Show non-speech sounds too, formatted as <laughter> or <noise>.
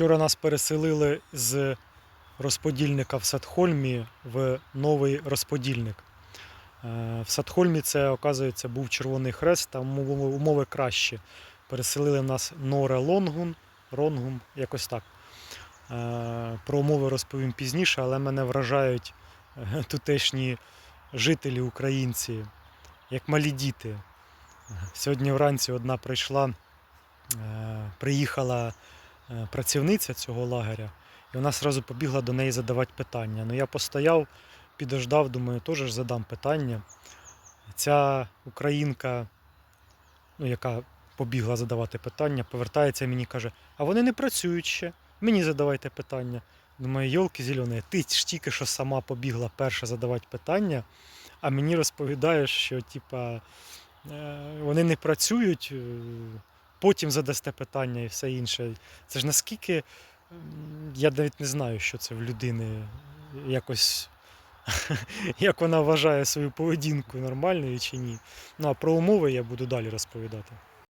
Вчора нас переселили з розподільника в Садхольмі в новий розподільник. Е, В Садхольмі це, оказується, був Червоний Хрест, там умови, кращі. Переселили нас Норе Лонгун, Ронгум, якось так. Е, Про умови розповім пізніше, але мене вражають е, тутешні жителі, українці, як малі діти. Сьогодні вранці одна прийшла, приїхала працівниця цього лагеря, і вона одразу побігла до неї задавати питання. Ну я постояв, підождав, думаю, теж задам питання. Ця українка, ну, яка побігла задавати питання, повертається і мені каже: а вони не працюють ще, мені задавайте питання. Думаю, йолки зелені, ти ж тільки що сама побігла перша задавати питання, а мені розповідаєш, що типа, е, вони не працюють, е, потім задасте питання і все інше. Це ж наскільки я навіть не знаю, що це в людини якось. <laughs> Як вона вважає свою поведінку нормальною чи ні. Ну а про умови я буду далі розповідати.